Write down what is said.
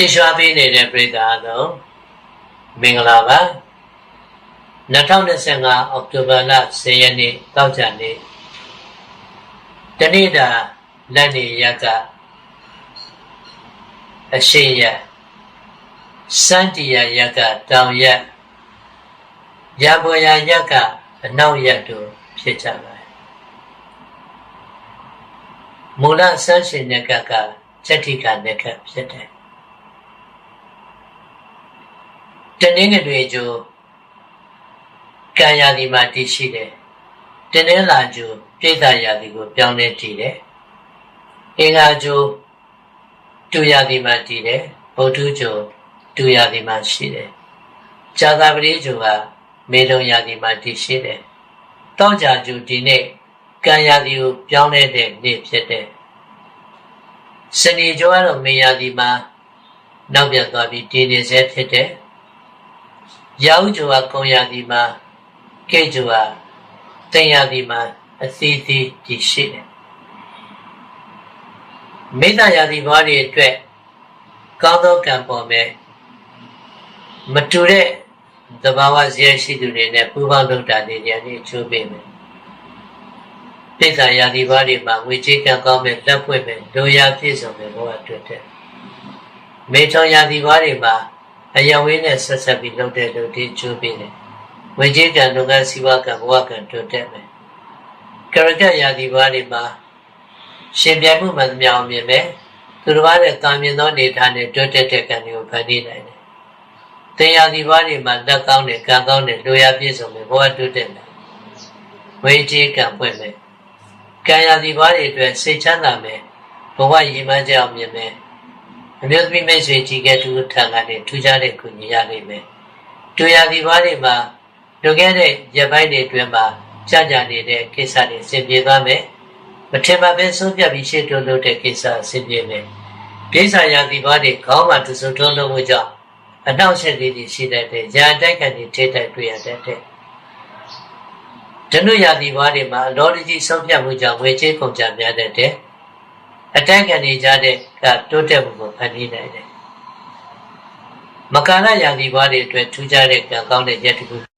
ချစ်ရွှာပေးနေတဲ့ပြည်သားတို့မင်္ဂလာပါ2025အောက်တိုဘာလ10ရက်နေ့တောက်ကြနေ့တနေ့တာလက်နေရက်ကအရှိရက်စန္တီယရက်ကတောင်ရက်ရပွေရရက်ကအနောက်ရက်တို့ဖြစ်ကြပါတယ်မူလဆန်းရှင်ရက်ကကချက်တိကနက်ကဖြစ်တယ် တနင်္ဂနွေကျိုးကံရာဒီမှာတည်ရှိတယ်တနင်္လာကျိုးပြိဿရာဒီကိုပြောင်းလဲတည်တယ်အင်္ဂါကျိုးတူရာဒီမှာတည်တယ်ဗုဒ္ဓကျိုးတူရာဒီမှာရှိတယ်ဇာတာပတိကျိုးကမေလုံရာဒီမှာတည်ရှိတယ်တောကြကျိုးဒီနေ့ကံရာဒီကိုပြောင်းလဲတဲ့နေ့ဖြစ်တယ်စနေကျိုးကတော့မေရာဒီမှာနောက်ပြန်သွားပြီးတည်နေစေဖြစ်တယ် ရာဟုကျိုးကကုံရာဒီမှာကေကျိုးကတင်ရာဒီမှာအသီးသီးတည်ရှိတယ်မေတ္တာရာဒီဘွားတွေအတွက်ကောင်းသောကံပေါ်မယ်မတူတဲ့သဘာဝဇယရှိသူတွေနဲ့ပူးပေါင်းလုပ်တာတွေဉာဏ်နဲ့ချိုးပေးမယ်ပိဿာရာဒီဘွားတွေမှာငွေကြေးကံကောင်းမယ်လက်ဖွင့်မယ်လူရပြည့်စုံမယ်ဘဝအတွက်တဲ့မေထောင်ရာဒီဘွားတွေမှာ အယဝေးနဲ့ဆက်ဆက်ပြီးလုပ်တဲ့လူတွေချိုးပေးတယ်ဝေကြီးကံလုပ်ငန်းစီးပွားကံဘဝကံတွတ်တက်မယ်ကရကရာဒီဘွားတွေမှာရှင်ပြိုင်မှုမှန်သမျှအောင်မြင်မယ်သူတစ်ပါးနဲ့တာမြင်သောနေထားနဲ့တွတ်တက်တဲ့ကံတွေကိုဖန်တီးနိုင်တယ်တင်ရာဒီဘွားတွေမှာလက်ကောင်းတဲ့ကံကောင်းတဲ့လူရပြည့်စုံမယ်ဘဝတွတ်တက်မယ်ဝေကြီးကံပွင့်မယ်ကံရာဒီဘွားတွေအတွက်စိတ်ချမ်းသာမယ်ဘဝရည်မှန်းချက်အောင်မြင်မယ် အမျိုးသမီးမိတ်ဆွေကြီးကတူထံကနေထူးခြားတဲ့ကုညီရနိုင်မယ်တူရာဒီဘွားတွေမှာလွန်ခဲ့တဲ့ရက်ပိုင်းတွေအတွင်းမှာကြာကြာနေတဲ့ကိစ္စတွေဆင်ပြေသွားမယ်မထင်မှပဲဆုံးဖြတ်ပြီးရှေ့တိုးလို့တဲ့ကိစ္စဆင်ပြေမယ်ကိစ္စရာဒီဘွားတွေခေါင်းမှာသူစုထုံးလုံးမှုကြောင့်အနောက်ရှက်လေးတွေရှိတတ်တဲ့ရာတိုက်ခံတွေထိတိုက်တွေ့ရတတ်တဲ့ဒနုရာဒီဘွားတွေမှာအလောတကြီးဆုံးဖြတ်မှုကြောင့်ဝေချေးကုန်ကြများတတ်တဲ့ အတိုက်ခံနေကြတဲ့ကတိုးတက်မှုကိုဖန်တီးနိုင်တယ်မကာရရာဒီဘွားတွေအတွက်ထူးခြားတဲ့ကံကောင်းတဲ့ရက်တစ်ခု